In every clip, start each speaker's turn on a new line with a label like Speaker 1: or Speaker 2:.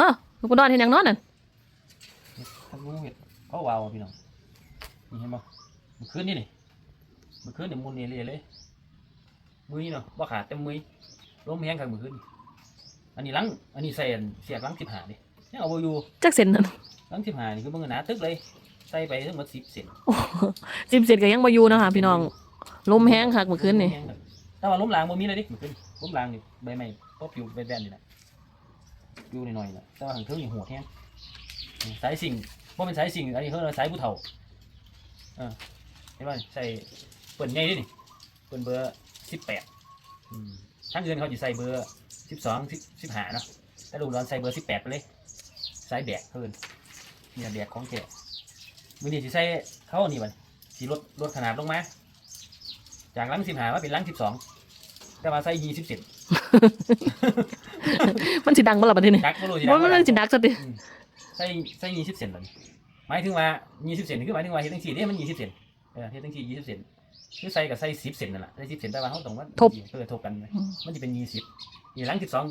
Speaker 1: ฮะลูกอุดรเห็นอย่างนอนนั่น
Speaker 2: ทำงูเห็ดเขาวาวพี่น้องนี่เห็นบ่เมื่อคืนนี่นี่เมื่อคืนเนี่ยมุนเอเลียเลยมือนี่เนาะว่าขาดเต็มมือล้มแห้งข้างเมื่อคืนนี่อันนี้หลังอันนี้ใส่อันเสียบหลังสิบหาดิยังเอาไว้อยู่
Speaker 1: จักเส้นนั่น
Speaker 2: หลังสิบหานี่คือมึงหนาตึกเลยใส่ไปทั้งหมดสิบเซน
Speaker 1: สิบเส้นก็ยังบ่อยู่เนาะค่ะพี่น้องลมแห้งคักเมื่อคืนนี่
Speaker 2: แต่ว่าล้มลางบ่มีเลยดิเมื่อคืนล้มลางนี่ใบไม้พบอยู่ใบแบนนี่นะ อยู่หน่อยๆนะแต่ว่าทางเทิงนี่หัวแห้งสายสิ่งว่าเป็นสายสิ่งอันนี้เขาเรียกสายผู้เฒ่าเออเห็นไหมใส่เปิดใหญ่ดินี่เปิดเบอร์สิบแปดทั้งเดือนเขาจะใส่เบอร์สิบสองสิบห้าเนาะแต่ลูกร้อนใส่เบอร์สิบแปดไปเลยสายแบกเพิ่นนี่แบกของแกมือนี้สิใส่เขาอันนี้มันสิลดลดขนาดลงมาจากลังสิบหามาเป็นลังสิบสองแต่ว่าใส่ยี่สิบเซน
Speaker 1: มันสิดังบ่ล่ะบัดนี้นี่
Speaker 2: ดักก็รู้สิ
Speaker 1: บ่มันมันสิดักซะติ
Speaker 2: อืมใส่ใส่ยี่สิบเซนเลยหมายถึงว่ายี่สิบเซนคือหมายถึงว่าเฮ็ดตั้งสี่เนี่ยมันยี่สิบเซนเออเฮ็ดตั้งสี่ยี่สิบเซนคือใส่กับใส่สิบเซนนั่นแหละใส่สิบเซนแต่ว่าเขาต้องว่าเออทบกันไหมมันจะเป็นยี่สิบนี่ลังสิบสอง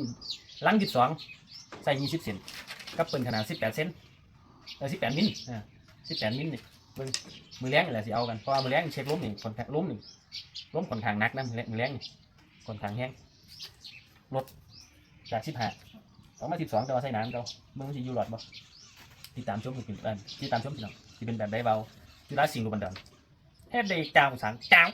Speaker 2: ลังสิบสองใส่ยี่สิบเซนกับเปิลขนาดสิบแปดเซนเออสิบแปดมิลอ่าสิบแปดมิลนี่เบิ่งมือแรงนี่แหละสิเอากันเพราะว่ามือแรงเช็คล้มนี่คนล้มนี่ล้มค่อนข้างหนักนะมือแรงมือแรงนี่ค่อนข้างแห้ง ลดจากสิบห้าสองมาสิบสองแต่ว่าใส่น้ำเราเมื่อมันจะอยู่หลอดบ่ที่ตามชมเป็นที่ตามชมพี่น้องที่เป็นแบบได้เบาจุฬาสิงห์รูบันดอนเฮ็ดได้จ้าวสังจ้าว